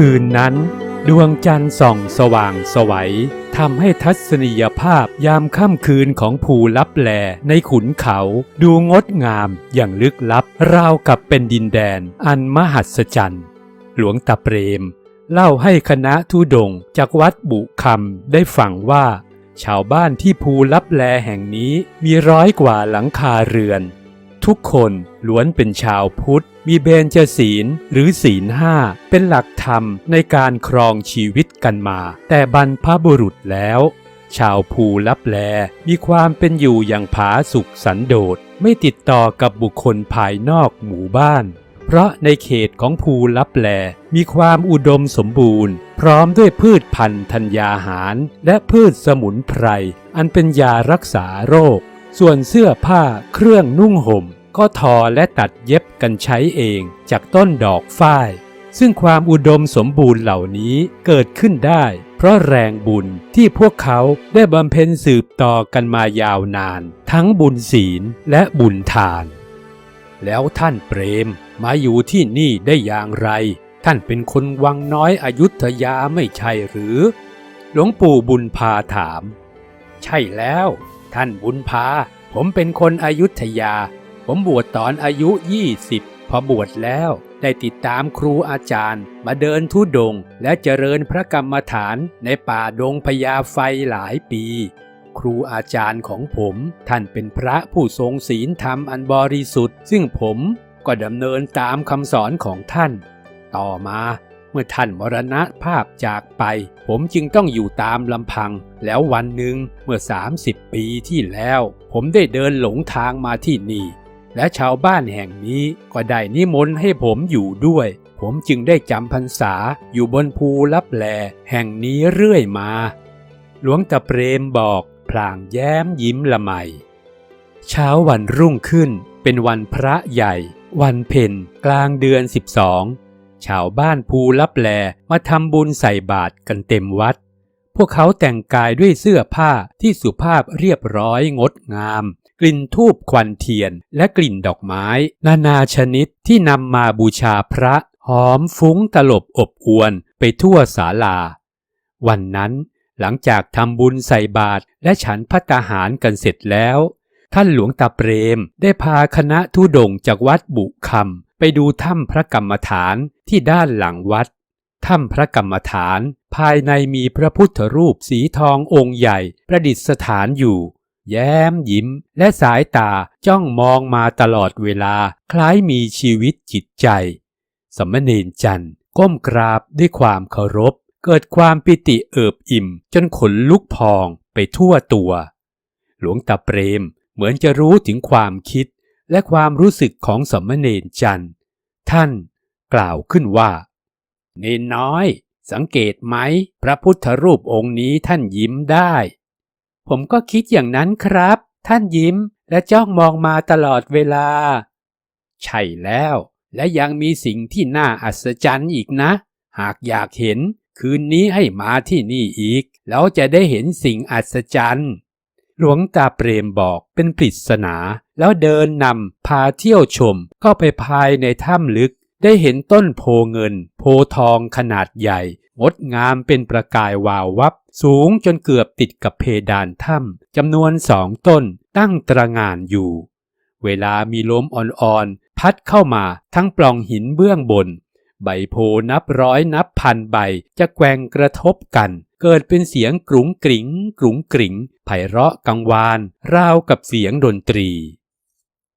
คืนนั้น ดวงจันทร์ส่องสว่างสวัยทำให้ทัศนียภาพยามค่ำคืนของภูลับแลในขุนเขา ดูงดงามอย่างลึกลับ ราวกับเป็นดินแดนอันมหัศจรรย์ หลวงตาเปรม เล่าให้คณะทุดงจากวัดบุคำได้ฟังว่า ชาวบ้านที่ภูลับแลแห่งนี้มีร้อยกว่าหลังคาเรือน ทุกคนล้วนเป็นชาวพุทธ มีเบญจศีลหรือศีลห้าเป็นหลักธรรมในการครองชีวิตกันมา แต่บรรพบุรุษแล้ว ชาวภูลับแลมีความเป็นอยู่อย่างผาสุขสันโดษไม่ติดต่อกับบุคคลภายนอกหมู่บ้าน เพราะในเขตของภูลับแลมีความอุดมสมบูรณ์ พร้อมด้วยพืชพันธุ์ธัญญาหาร และพืชสมุนไพร อันเป็นยารักษาโรค ส่วนเสื้อผ้าเครื่องนุ่งห่ม ก็ทอและตัดเย็บกันใช้เองจากต้นดอกฝ้าย ซึ่งความอุดมสมบูรณ์เหล่านี้เกิดขึ้นได้ เพราะแรงบุญที่พวกเขาได้บำเพ็ญสืบต่อกันมายาวนาน ทั้งบุญศีลและบุญทาน แล้วท่านเปรมมาอยู่ที่นี่ได้อย่างไร ท่านเป็นคนวังน้อยอายุธยาไม่ใช่หรือ หลวงปู่บุญพาถาม ใช่แล้ว ท่านบุญพาผมเป็นคนอายุธยา ผมบวชตอนอายุ 20 พอบวชแล้วได้ติดตามครูอาจารย์ มาเดินทุดง และเจริญพระกรรมฐานในป่าดงพญาไฟหลายปี ครูอาจารย์ของผมท่านเป็นพระผู้ทรงศีลธรรมอันบริสุทธิ์ ซึ่งผมก็ดำเนินตามคำสอนของท่าน ต่อมาเมื่อท่านมรณภาพจากไป ผมจึงต้องอยู่ตามลำพัง แล้ววันหนึ่งเมื่อ 30 ปีที่แล้ว ผมได้เดินหลงทางมาที่นี่ และชาวบ้านแห่งนี้ก็ได้นิมนต์ให้ผมอยู่ด้วย ผมจึงได้จำพรรษาอยู่บนภูลับแลแห่งนี้เรื่อยมา หลวงตาเปรมบอกพลางแย้มยิ้มละไมเช้าวันรุ่งขึ้นเป็นวันพระใหญ่ วันเพ็ญกลางเดือน 12 ชาวบ้านภูลับแลมาทำบุญใส่บาตรกันเต็มวัด พวกเขาแต่งกายด้วยเสื้อผ้าที่สุภาพเรียบร้อยงดงาม กลิ่นทูบควันเทียน และกลิ่นดอกไม้ นานาชนิดที่นำมาบูชาพระ หอมฟุ้งตลบอบอวนไปทั่วศาลา วันนั้นหลังจากทำบุญใส่บาตรและฉันพัตาหารกันเสร็จแล้ว ท่านหลวงตาเปรมได้พาคณะทุดงจากวัดบุคำไปดูถ้ำพระกรรมฐานที่ด้านหลังวัดถ้ำพระกรรมฐาน ภายในมีพระพุทธรูปสีทององค์ใหญ่ประดิษฐานอยู่ แย้มยิ้ม และสายตาจ้องมองมาตลอดเวลา คล้ายมีชีวิตจิตใจ สมณเณรจันทร์ก้มกราบด้วยความเคารพ เกิดความปิติเอิบอิ่ม จนขนลุกพองไปทั่วตัว หลวงตาเปรมเหมือนจะรู้ถึงความคิด และความรู้สึกของสมณเณรจันทร์ท่านกล่าวขึ้นว่า เนนน้อย สังเกตไหม พระพุทธรูปองค์นี้ท่านยิ้มได้ ผมก็คิดอย่างนั้นครับ ท่านยิ้มและจ้องมองมาตลอดเวลา ใช่แล้ว และยังมีสิ่งที่น่าอัศจรรย์อีกนะ หากอยากเห็น คืนนี้ให้มาที่นี่อีก แล้วจะได้เห็นสิ่งอัศจรรย์หลวงตาเปรมบอกเป็นปริศนา แล้วเดินนำพาเที่ยวชมเข้าไปภายในถ้ำลึก ได้เห็นต้นโพเงิน โพทองขนาดใหญ่ งดงามเป็นประกายวาววับ สูงจนเกือบติดกับเพดานถ้ำจำนวนสองต้นตั้งตระงานอยู่ เวลามีลมอ่อนๆ พัดเข้ามาทั้งปล่องหินเบื้องบน ใบโพนับร้อยนับพันใบจะแกว่งกระทบกัน เกิดเป็นเสียงกรุงกริงกรุงกริงไพเราะกังวาน ราวกับเสียงดนตรี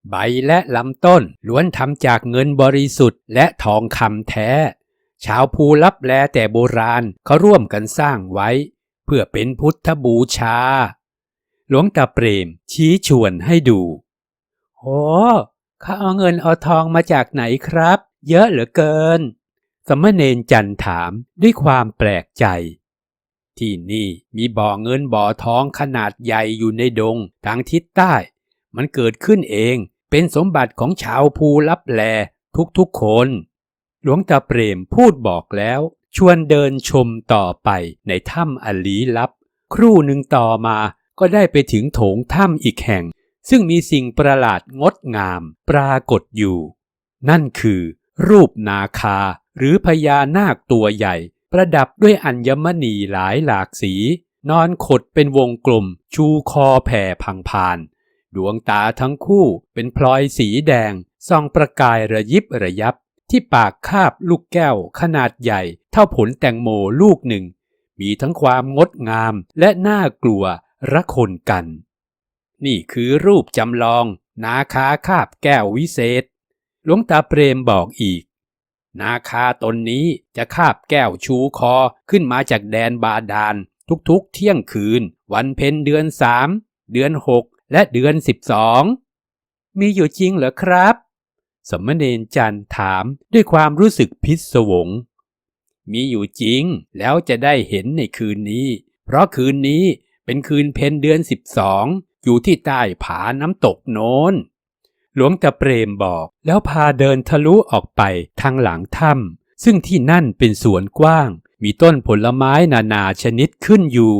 ใบและลำต้นล้วนทำจากเงินบริสุทธิ์และทองคำแท้ ชาวภูลับแลแต่โบราณเขาร่วมกันสร้างไว้ เพื่อเป็นพุทธบูชา หลวงตาเปรมชี้ชวนให้ดูโอ้เขาเอาเงินเอาทองมาจากไหนครับ เยอะเหลือเกิน สมณเณรจันถามด้วยความแปลกใจ ที่นี่มีบ่อเงินบ่อทองขนาดใหญ่อยู่ในดงทางทิศใต้ มันเกิดขึ้นเอง เป็นสมบัติของชาวภูลับแลทุกๆคน หลวงตาเปรมพูดบอกแล้ว ชวนเดินชมต่อไปในถ้ำอลีลับ ครู่หนึ่งต่อมาก็ได้ไปถึงโถงถ้ำอีกแห่ง ซึ่งมีสิ่งประหลาดงดงามปรากฏอยู่ นั่นคือ รูปนาคาหรือพญานาคตัวใหญ่ ประดับด้วยอัญมณีหลายหลากสี นอนขดเป็นวงกลม ชูคอแผ่พังพาน ดวงตาทั้งคู่เป็นพลอยสีแดงส่องประกายระยิบระยับ ที่ปากคาบลูกแก้วขนาดใหญ่ เท่าผลแตงโมลูกหนึ่ง มีทั้งความงดงามและน่ากลัวระคนกัน นี่คือรูปจำลอง นาคาคาบแก้ววิเศษ หลวงตาเปรมบอกอีก นาคาตนนี้จะคาบแก้วชูคอขึ้นมาจากแดนบาดาลทุกๆเที่ยงคืน วันเพ็ญเดือนสามเดือนหก และเดือนสิบสองมีอยู่จริงเหรอครับ สมณเณรจันถามด้วยความรู้สึกพิศวง มีอยู่จริงแล้วจะได้เห็นในคืนนี้ เพราะคืนนี้เป็นคืนเพ็ญเดือนสิบสองอยู่ที่ใต้ผาน้ำตกโน้น หลวงตาเปรมบอกแล้วพาเดินทะลุออกไปทางหลังถ้ำซึ่งที่นั่นเป็นสวนกว้าง มีต้นผลไม้นานาชนิดขึ้นอยู่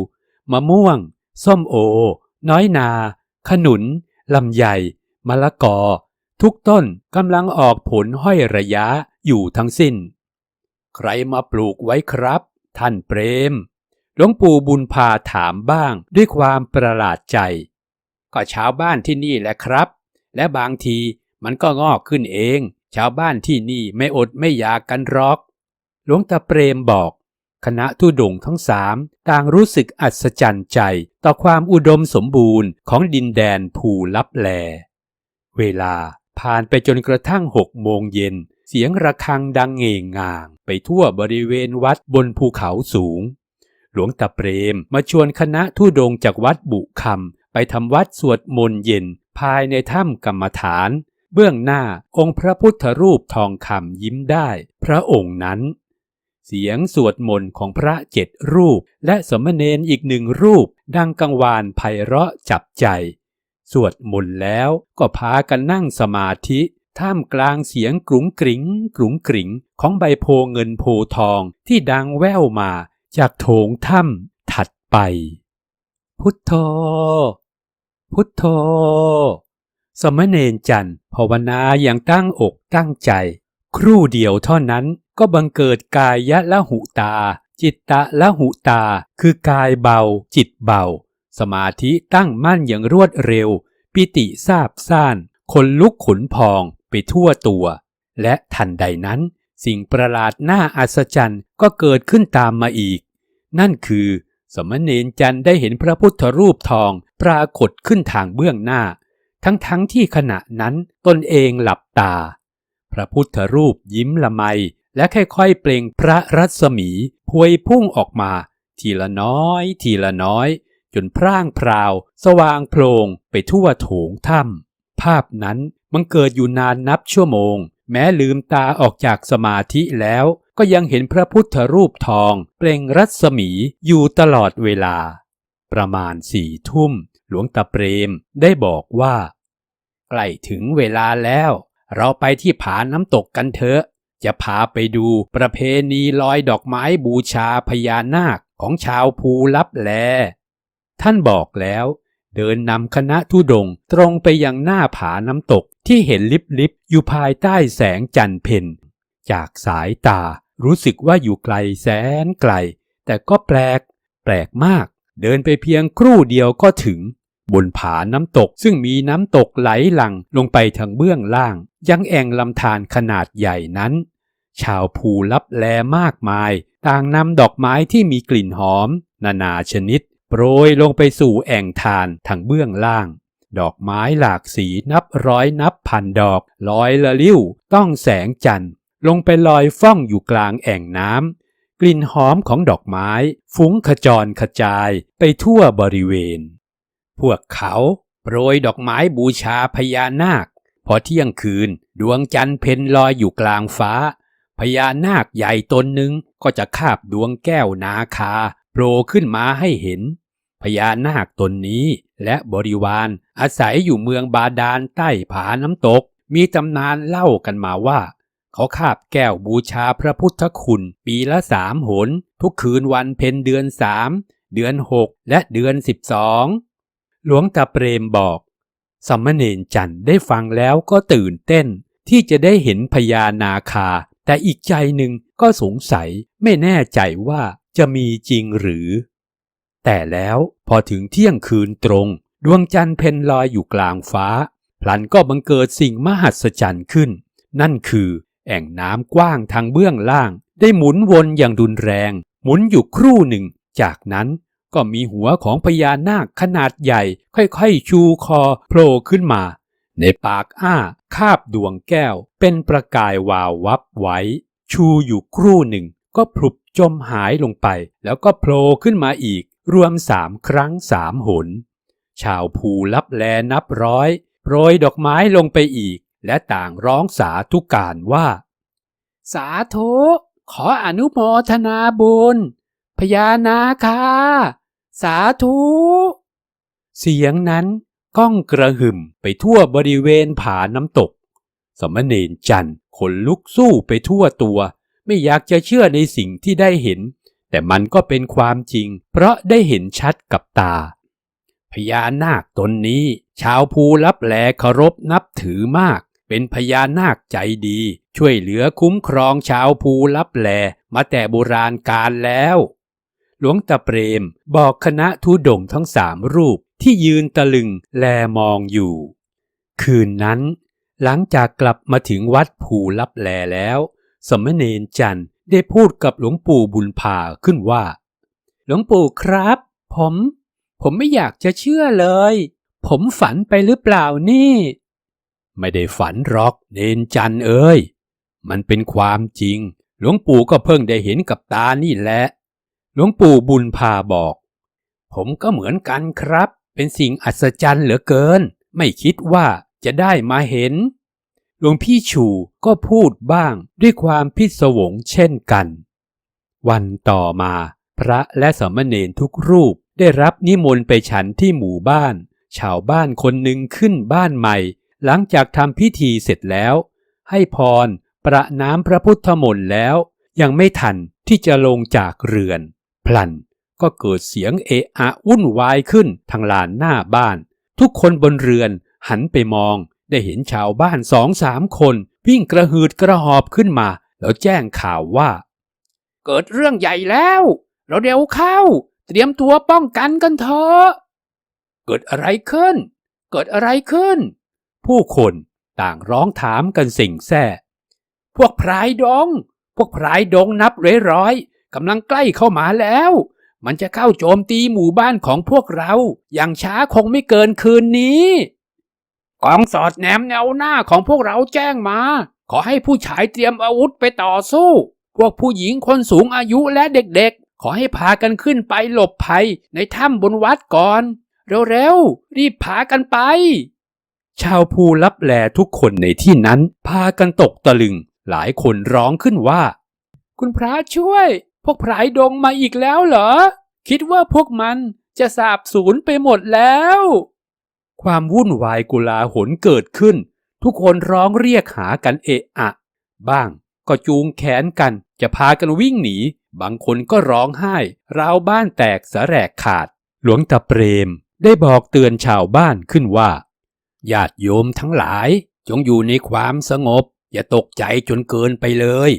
มะม่วง ส้มโอ น้อยนา ขนุนลำไยมะละกอ ทุกต้นกำลังออกผลห้อยระยะอยู่ทั้งสิ้น ใครมาปลูกไว้ครับ ท่านเปรม หลวงปู่บุญพาถามบ้างด้วยความประหลาดใจ ก็ชาวบ้านที่นี่แหละครับ และบางทีมันก็งอกขึ้นเอง ชาวบ้านที่นี่ไม่อดไม่อยากกันรอก หลวงตาเปรมบอก คณะทุดงทั้งสามต่างรู้สึกอัศจรรย์ใจต่อความอุดมสมบูรณ์ของดินแดนภูลับแล เวลาผ่านไปจนกระทั่งหกโมงเย็น เสียงระฆังดังเง่งงาง ไปทั่วบริเวณวัดบนภูเขาสูง หลวงตาเปรมมาชวนคณะทุดงจากวัดบุคำไปทำวัดสวดมนต์เย็นภายในถ้ำกรรมฐาน เบื้องหน้าองค์พระพุทธรูปทองคำยิ้มได้ พระองค์นั้น เสียงสวดมนต์ของพระเจ็ดรูป และสมณเณรอีกหนึ่งรูป ดังกังวานไพเราะจับใจ สวดมนต์แล้วก็พากันนั่งสมาธิท่ามกลางเสียงกรุงกริงกรุงกริงของใบโพเงินโพทองที่ดังแว่วมาจากโถงถ้ำถัดไป พุทโธ พุทโธ สมณเณรจันทร์ภาวนาอย่างตั้งอกตั้งใจ ครู่เดียวเท่านั้น ก็บังเกิดกายะละหุตา จิตตะละหุตา คือกายเบา จิตเบา สมาธิตั้งมั่นอย่างรวดเร็ว ปิติซาบซ่านคนลุกขนพองไปทั่วตัว และทันใดนั้น สิ่งประหลาดน่าอัศจรรย์ก็เกิดขึ้นตามมาอีก นั่นคือ สมณเณรจันได้เห็นพระพุทธรูปทองปรากฏขึ้นทางเบื้องหน้า ทั้งๆทที่ขณะนั้นตนเองหลับตา พระพุทธรูปยิ้มละไม และค่อยๆ เปล่งพระรัศมีพวยพุ่งออกมา ทีละน้อย ทีละน้อย จนพร่างพราว สว่างโพลงไปทั่วโถงถ้ำภาพนั้นมันเกิดอยู่นานนับชั่วโมง แม้ลืมตาออกจากสมาธิแล้ว ก็ยังเห็นพระพุทธรูปทอง เปล่งรัศมีอยู่ตลอดเวลา ประมาณสี่ทุ่ม หลวงตาเปรมได้บอกว่า ใกล้ถึงเวลาแล้ว เราไปที่ผาน้ำตกกันเถอะ จะพาไปดูประเพณีลอยดอกไม้บูชาพญานาคของชาวภูลับแล ท่านบอกแล้ว เดินนำคณะทุดงตรงไปยังหน้าผาน้ำตกที่เห็นลิบลิบอยู่ภายใต้แสงจันทร์เพ็ญจากสายตารู้สึกว่าอยู่ไกลแสนไกล แต่ก็แปลก แปลกมาก เดินไปเพียงครู่เดียวก็ถึง บนผาน้ำตก ซึ่งมีน้ำตกไหลหลั่งลงไปทางเบื้องล่าง ยังแอ่งลำธารขนาดใหญ่นั้น ชาวภูลับแลมากมาย ต่างนำดอกไม้ที่มีกลิ่นหอม นานาชนิด โปรยลงไปสู่แอ่งทานทางเบื้องล่าง ดอกไม้หลากสีนับร้อยนับพันดอกลอยละลิ้ว ต้องแสงจันทร์ ลงไปลอยฟ่องอยู่กลางแอ่งน้ำกลิ่นหอมของดอกไม้ ฟุ้งขจรขจายไปทั่วบริเวณ พวกเขาโปรยดอกไม้บูชาพญานาค พอเที่ยงคืนดวงจันทร์เพ็ญลอยอยู่กลางฟ้า พญานาคใหญ่ตนหนึ่งก็จะคาบดวงแก้วนาคาโผล่ขึ้นมาให้เห็น พญานาคตนนี้และบริวารอาศัยอยู่เมืองบาดาลใต้ผาน้ำตก มีตำนานเล่ากันมาว่า เขาคาบแก้วบูชาพระพุทธคุณ ปีละสามหน ทุกคืนวันเพ็ญเดือนสามเดือนหกและเดือนสิบสอง หลวงตาเปรมบอกสมณเณรจันทร์ได้ฟังแล้วก็ตื่นเต้น ที่จะได้เห็นพญานาคา แต่อีกใจหนึ่งก็สงสัยไม่แน่ใจว่าจะมีจริงหรือ แต่แล้วพอถึงเที่ยงคืนตรง ดวงจันทร์เพ่นลอยอยู่กลางฟ้า พลันก็บังเกิดสิ่งมหัศจรรย์ขึ้น นั่นคือแอ่งน้ำกว้างทางเบื้องล่าง ได้หมุนวนอย่างรุนแรง หมุนอยู่ครู่หนึ่ง จากนั้น ก็มีหัวของพญานาคขนาดใหญ่ ค่อยๆชูคอโผล่ขึ้นมา ในปากอ้าคาบดวงแก้ว เป็นประกายวาววับไว้ ชูอยู่ครู่หนึ่ง ก็พลุบจมหายลงไป แล้วก็โผล่ขึ้นมาอีก รวมสามครั้งสามหน ชาวภูลับแลนับร้อยโปรยดอกไม้ลงไปอีก และต่างร้องสาธุการว่า สาธุขออนุโมทนาบุญพญานาคา สาธุ เสียงนั้นก้องกระหึ่มไปทั่วบริเวณผาน้ำตก สมณเณรจันทร์ขนลุกสู้ไปทั่วตัว ไม่อยากจะเชื่อในสิ่งที่ได้เห็น แต่มันก็เป็นความจริง เพราะได้เห็นชัดกับตา พญานาคตนนี้ ชาวภูลับแลเคารพนับถือมาก เป็นพญานาคใจดี ช่วยเหลือคุ้มครองชาวภูลับแลมาแต่โบราณกาลแล้ว หลวงตาเปรม บอกคณะทุดงทั้งสามรูปที่ยืนตะลึงแลมองอยู่ คืนนั้น หลังจากกลับมาถึงวัดภูลับแลแล้ว สมณเณรจันทร์ได้พูดกับหลวงปู่บุญพาขึ้นว่า หลวงปู่ครับ ผม ผมไม่อยากจะเชื่อเลย ผมฝันไปหรือเปล่านี่ ไม่ได้ฝันหรอกเนนจันทร์เอ้ย มันเป็นความจริง หลวงปู่ก็เพิ่งได้เห็นกับตานี่แหละ หลวงปู่บุญพาบอก ผมก็เหมือนกันครับ เป็นสิ่งอัศจรรย์เหลือเกิน ไม่คิดว่าจะได้มาเห็น หลวงพี่ชูก็พูดบ้างด้วยความพิศวงเช่นกัน วันต่อมา พระและสามเณรทุกรูปได้รับนิมนต์ไปฉันที่หมู่บ้าน ชาวบ้านคนหนึ่งขึ้นบ้านใหม่ หลังจากทำพิธีเสร็จแล้ว ให้พรประน้ำพระพุทธมนต์แล้ว ยังไม่ทันที่จะลงจากเรือน พลันก็เกิดเสียงเอะอะวุ่นวายขึ้นทางลานหน้าบ้าน ทุกคนบนเรือนหันไปมอง ได้เห็นชาวบ้านสองสามคน วิ่งกระหืดกระหอบขึ้นมา แล้วแจ้งข่าวว่า เกิดเรื่องใหญ่แล้ว เราเร็วเข้า เตรียมตัวป้องกันกันเถอะเกิดอะไรขึ้น เกิดอะไรขึ้น ผู้คนต่างร้องถามกันสิ่งแซ่พวกพรายดง พวกพรายดงนับร้อยๆ กำลังใกล้เข้ามาแล้ว มันจะเข้าโจมตีหมู่บ้านของพวกเรา อย่างช้าคงไม่เกินคืนนี้กองสอดแนมแนวหน้าของพวกเราแจ้งมา ขอให้ผู้ชายเตรียมอาวุธไปต่อสู้ พวกผู้หญิงคนสูงอายุและเด็กๆ ขอให้พากันขึ้นไปหลบภัยในถ้ำบนวัดก่อน เร็วๆ รีบพากันไป ชาวภูลับแลทุกคนในที่นั้น พากันตกตะลึง หลายคนร้องขึ้นว่า คุณพระช่วย วกพรายดงมาอีกแล้วเหรอ คิดว่าพวกมันจะสาบสูญไปหมดแล้ว ความวุ่นวายกุลาหนเกิดขึ้น ทุกคนร้องเรียกหากันเอะอะ บ้างก็จูงแขนกัน จะพากันวิ่งหนี บางคนก็ร้องไห้ราวบ้านแตกสะแรกขาด หลวงตาเปรมได้บอกเตือนชาวบ้านขึ้นว่าญาติโยมทั้งหลายจงอยู่ในความสงบ อย่าตกใจจนเกินไปเลย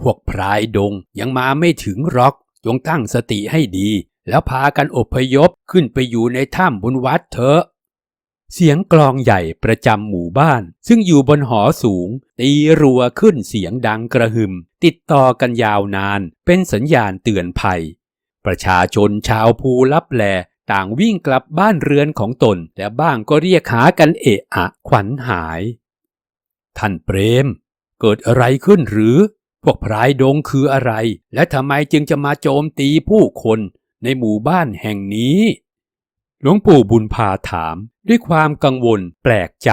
พวกพรายดงยังมาไม่ถึงหรอก จงตั้งสติให้ดี แล้วพากันอพยพขึ้นไปอยู่ในถ้ำบนวัดเถอะ เสียงกลองใหญ่ประจำหมู่บ้าน ซึ่งอยู่บนหอสูง ตีรัวขึ้นเสียงดังกระหึ่ม ติดต่อกันยาวนาน เป็นสัญญาณเตือนภัย ประชาชนชาวภูลับแลต่างวิ่งกลับบ้านเรือนของตนแต่บ้างก็เรียกหากันเอะอะขวัญหาย ท่านเปรม เกิดอะไรขึ้นหรือ พวกพรายดงคืออะไร และทำไมจึงจะมาโจมตีผู้คนในหมู่บ้านแห่งนี้ หลวงปู่บุญพาถามด้วยความกังวลแปลกใจ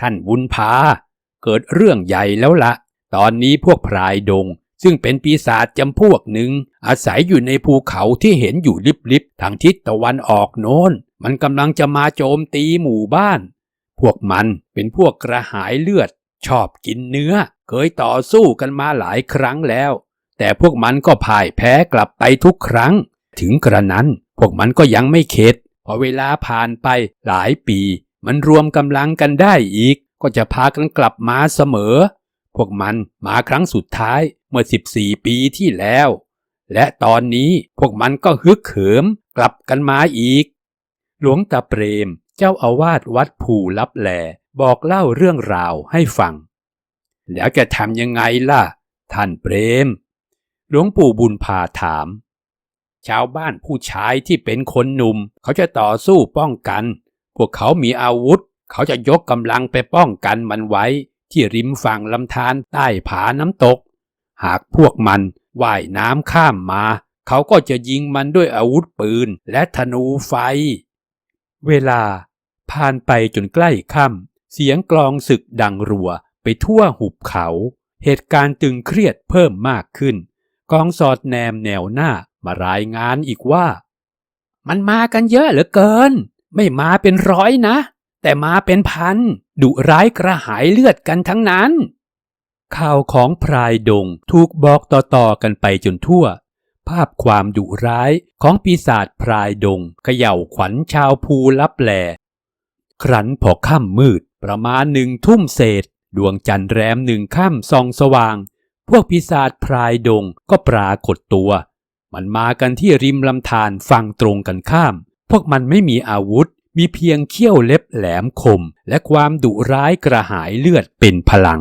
ท่านบุญพา เกิดเรื่องใหญ่แล้วละ ตอนนี้พวกพรายดง ซึ่งเป็นปีศาจจำพวกหนึ่ง อาศัยอยู่ในภูเขาที่เห็นอยู่ลิบๆทางทิศตะวันออกโน้น มันกำลังจะมาโจมตีหมู่บ้าน พวกมันเป็นพวกกระหายเลือด ชอบกินเนื้อ เคยต่อสู้กันมาหลายครั้งแล้ว แต่พวกมันก็พ่ายแพ้กลับไปทุกครั้ง ถึงกระนั้นพวกมันก็ยังไม่เข็ดพอเวลาผ่านไปหลายปี มันรวมกำลังกันได้อีก ก็จะพากันกลับมาเสมอ พวกมันมาครั้งสุดท้ายเมื่อ 14 ปีที่แล้ว และตอนนี้พวกมันก็ฮึกเหิมกลับกันมาอีก หลวงตาเปรม เจ้าอาวาสวัดภูลับแล บอกเล่าเรื่องราวให้ฟัง แล้วจะทำยังไงล่ะ ท่านเปรม หลวงปู่บุญพาถาม ชาวบ้านผู้ชายที่เป็นคนหนุ่ม เขาจะต่อสู้ป้องกัน พวกเขามีอาวุธ เขาจะยกกำลังไปป้องกันมันไว้ ที่ริมฝั่งลำธารใต้ผาน้ำตก หากพวกมันว่ายน้ำข้ามมา เขาก็จะยิงมันด้วยอาวุธปืนและธนูไฟ เวลาผ่านไปจนใกล้ค่ำ เสียงกลองศึกดังรัวไปทั่วหุบเขา เหตุการณ์ตึงเครียดเพิ่มมากขึ้น กองสอดแนมแนวหน้ามารายงานอีกว่า มันมากันเยอะเหลือเกิน ไม่มาเป็นร้อยนะ แต่มาเป็นพันดุร้ายกระหายเลือดกันทั้งนั้น ข่าวของพรายดงถูกบอกต่อๆกันไปจนทั่ว ภาพความดุร้ายของปีศาจพรายดงเขย่าขวัญชาวภูลับแลครั้นพอค่ำมืด ประมาณหนึ่งทุ่มเศษ ดวงจันทร์แรมหนึ่งค่ำส่องสว่าง พวกปีศาจพรายดงก็ปรากฏตัว มันมากันที่ริมลำธารฝั่งตรงกันข้าม พวกมันไม่มีอาวุธ มีเพียงเขี้ยวเล็บแหลมคม และความดุร้ายกระหายเลือดเป็นพลัง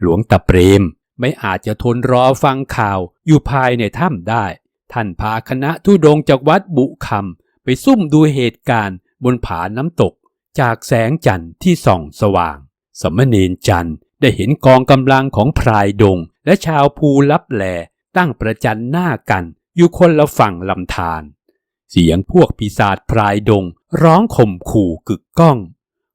หลวงตาเปรมไม่อาจจะทนรอฟังข่าวอยู่ภายในถ้ำได้ ท่านพาคณะทุดงจากวัดบุคำไปซุ่มดูเหตุการณ์บนผาน้ำตก จากแสงจันทร์ที่ส่องสว่าง สมณเณรจันทร์ได้เห็นกองกำลังของพรายดง และชาวภูลับแลตั้งประจันหน้ากันอยู่คนละฝั่งลำธารเสียงพวกปีศาจพรายดง ร้องข่มขู่กึกก้อง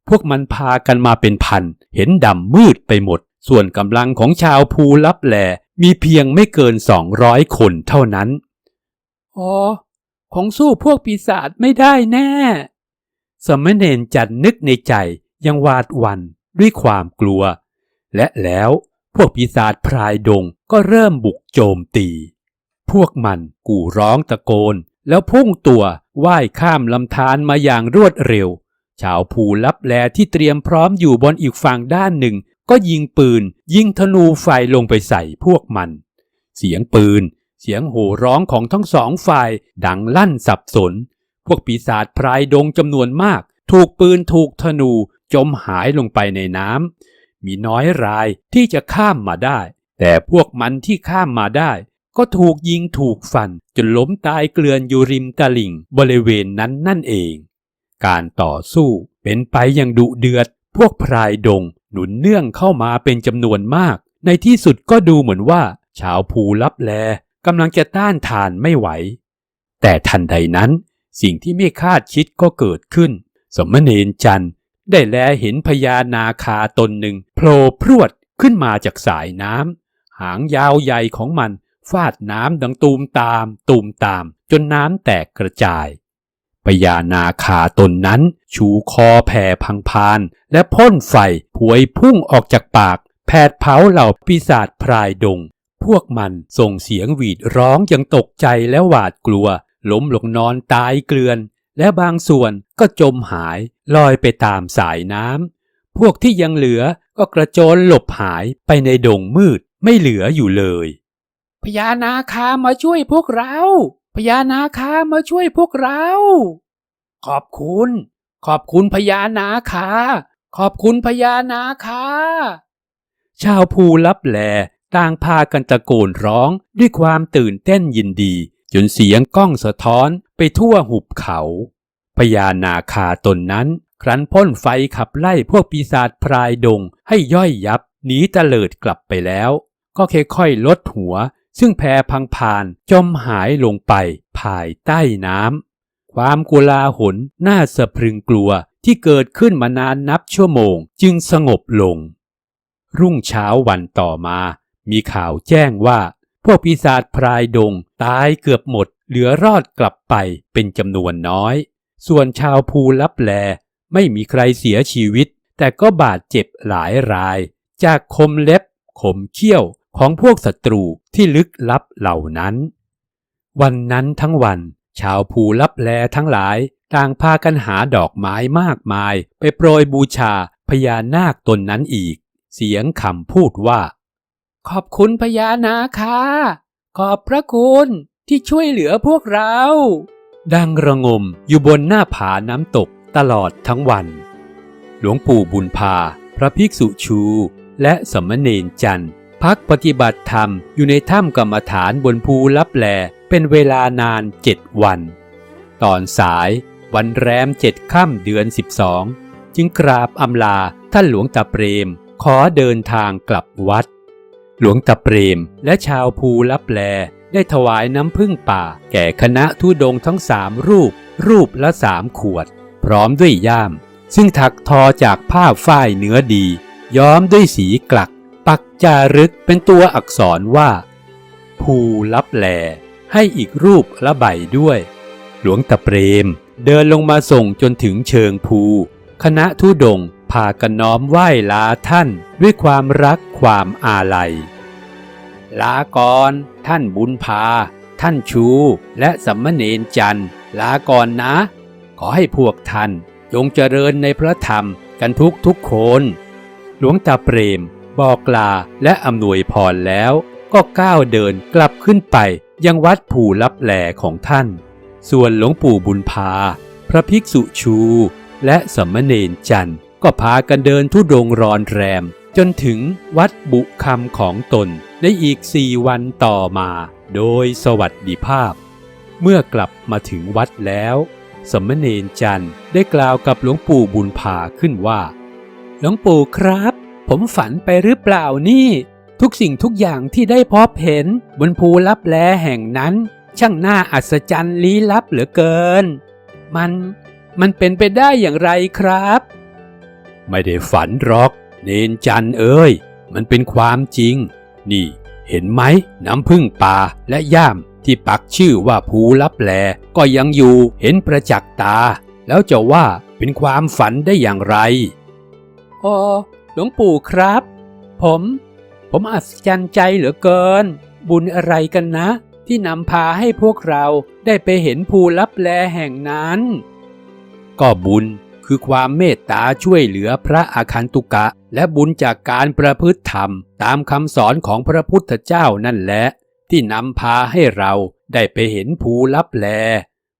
พวกมันพากันมาเป็นพัน เห็นดำมืดไปหมด ส่วนกำลังของชาวภูลับแลมีเพียงไม่เกินสองร้อยคนเท่านั้น อ๋อคงสู้พวกปีศาจไม่ได้แน่ สมณเณรจันนึกในใจยังหวาดหวันด้วยความกลัว และแล้วพวกปีศาจพรายดงก็เริ่มบุกโจมตี พวกมันกู่ร้องตะโกน แล้วพุ่งตัวว่ายข้ามลำธารมาอย่างรวดเร็ว ชาวภูลับแลที่เตรียมพร้อมอยู่บนอีกฝั่งด้านหนึ่ง ก็ยิงปืน ยิงธนูไฟลงไปใส่พวกมัน เสียงปืน เสียงโห่ร้องของทั้งสองฝ่ายดังลั่นสับสน พวกปีศาจพรายดงจำนวนมาก ถูกปืนถูกธนูจมหายลงไปในน้ำมีน้อยรายที่จะข้ามมาได้ แต่พวกมันที่ข้ามมาได้ ก็ถูกยิงถูกฟัน จนล้มตายเกลื่อนอยู่ริมตลิ่งบริเวณนั้นนั่นเอง การต่อสู้เป็นไปอย่างดุเดือด พวกพรายดงหนุนเนื่องเข้ามาเป็นจำนวนมาก ในที่สุดก็ดูเหมือนว่า ชาวภูลับแลกำลังจะต้านทานไม่ไหว แต่ทันใดนั้น สิ่งที่ไม่คาดคิดก็เกิดขึ้น สมณเณรจันทร์ได้แลเห็นพญานาคาตนหนึ่งโผล่พรวดขึ้นมาจากสายน้ำหางยาวใหญ่ของมันฟาดน้ำดังตูมตาม ตูมตาม จนน้ำแตกกระจายพญานาคาตนนั้น ชูคอแผ่พังพาน และพ่นไฟพวยพุ่งออกจากปาก แผดเผาเหล่าปีศาจพรายดง พวกมันส่งเสียงหวีดร้องอย่างตกใจและหวาดกลัว ล้มลงนอนตายเกลือน และบางส่วนก็จมหายลอยไปตามสายน้ำพวกที่ยังเหลือก็กระโจนหลบหายไปในดงมืดไม่เหลืออยู่เลยพญานาคามาช่วยพวกเราพญานาคามาช่วยพวกเรา ขอบคุณ ขอบคุณพญานาคา ขอบคุณพญานาคา ชาวภูลับแลต่างพากันตะโกนร้องด้วยความตื่นเต้นยินดี จนเสียงก้องสะท้อนไปทั่วหุบเขาพญานาคาตนนั้น ครั้นพ่นไฟขับไล่พวกปีศาจพรายดงให้ย่อยยับหนีตะเลิดกลับไปแล้ว ก็ค่อยๆลดหัว ซึ่งแพพังพานจมหายลงไปภายใต้น้ำความกุลาหลน่าสะพรึงกลัวที่เกิดขึ้นมานานนับชั่วโมงจึงสงบลง รุ่งเช้าวันต่อมา มีข่าวแจ้งว่า พวกปีศาจพรายดงตายเกือบหมด เหลือรอดกลับไปเป็นจำนวนน้อย ส่วนชาวภูลับแลไม่มีใครเสียชีวิต แต่ก็บาดเจ็บหลายราย จากคมเล็บขมเขี้ยวของพวกศัตรูที่ลึกลับเหล่านั้น วันนั้นทั้งวัน ชาวภูลับแลทั้งหลาย ต่างพากันหาดอกไม้มากมาย ไปโปรยบูชาพญานาคตนนั้นอีก เสียงคำพูดว่า ขอบคุณพญานาคาขอบพระคุณที่ช่วยเหลือพวกเรา ดังระงมอยู่บนหน้าผาน้ำตกตลอดทั้งวัน หลวงปู่บุญพา พระภิกษุชู และสมณเณรจันทร์พักปฏิบัติธรรมอยู่ในถ้ำกรรมฐานบนภูลับแลเป็นเวลานานเจ็ดวัน ตอนสายวันแรมเจ็ดค่ำเดือนสิบสองจึงกราบอำลาท่านหลวงตาเปรม ขอเดินทางกลับวัด หลวงตาเปรม และชาวภูลับแล ได้ถวายน้ำพึ่งป่า แก่คณะทุดงทั้งสามรูป รูปละสามขวด พร้อมด้วยย่าม ซึ่งถักทอจากผ้าฝ้ายเนื้อดี ย้อมด้วยสีกลัก ปักจารึกเป็นตัวอักษรว่า ภูลับแล ให้อีกรูปละใบด้วย หลวงตาเปรม เดินลงมาส่งจนถึงเชิงภู คณะทุดง พากันน้อมไหว้ลาท่านด้วยความรักความอาลัย ลาก่อท่านบุญพา ท่านชูและสัมมเนนจันลาก่อนะ ขอให้พวกท่านจงเจริญในพระธรรมกันทุกทุกคน หลวงตาเปรม บอกลาและอำนวยพรแล้วก็ก้าวเดินกลับขึ้นไปยังวัดผูลับแหลของท่าน ส่วนหลวงปู่บุญพา พระภิกษุชู และสมณเณรจันทร์ ก็พากันเดินทุดงรอนแรม จนถึงวัดบุคำของตนในอีกสี่วันต่อมา โดยสวัสดิภาพ เมื่อกลับมาถึงวัดแล้ว สมณเณรจันได้กล่าวกับหลวงปู่บุญพาขึ้นว่า หลวงปู่ครับ ผมฝันไปหรือเปล่านี่ ทุกสิ่งทุกอย่างที่ได้พบเห็น บนภูลับแลแห่งนั้น ช่างน่าอัศจรรย์ลี้ลับเหลือเกิน มัน มันเป็นไปได้อย่างไรครับ ไม่ได้ฝันหรอก เนนจันเอ้ย มันเป็นความจริง นี่ เห็นไหมน้ำพึ่งป่าและย่ามที่ปักชื่อว่าภูลับแลก็ยังอยู่เห็นประจักษ์ตา แล้วจะว่าเป็นความฝันได้อย่างไรอ๋อหลวงปู่ครับ ผม ผมอัศจรรย์ใจเหลือเกิน บุญอะไรกันนะ ที่นำพาให้พวกเราได้ไปเห็นภูลับแลแห่งนั้น ก็บุญ คือความเมตตาช่วยเหลือพระอาคันตุกะ และบุญจากการประพฤติธรรม ตามคำสอนของพระพุทธเจ้านั่นแหละ ที่นำพาให้เราได้ไปเห็นภูลับแล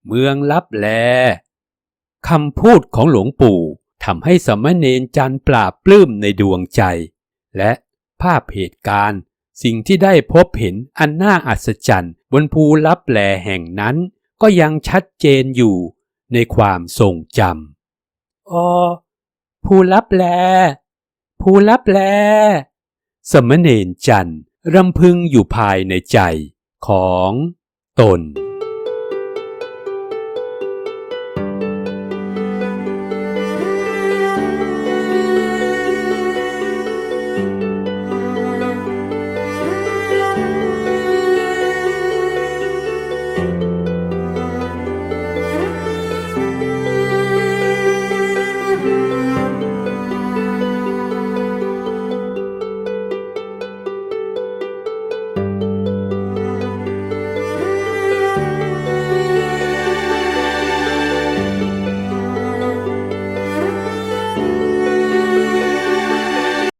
เมืองลับแลคำพูดของหลวงปู่ทำให้สมณเณรจันทร์ปราบปลื้มในดวงใจ และภาพเหตุการณ์ สิ่งที่ได้พบเห็นอันน่าอัศจรรย์ บนภูลับแลแห่งนั้น ก็ยังชัดเจนอยู่ในความทรงจำ อ๋อภูลับแล ภูลับแล สมณเณรจันทร์รำพึงอยู่ภายในใจของตน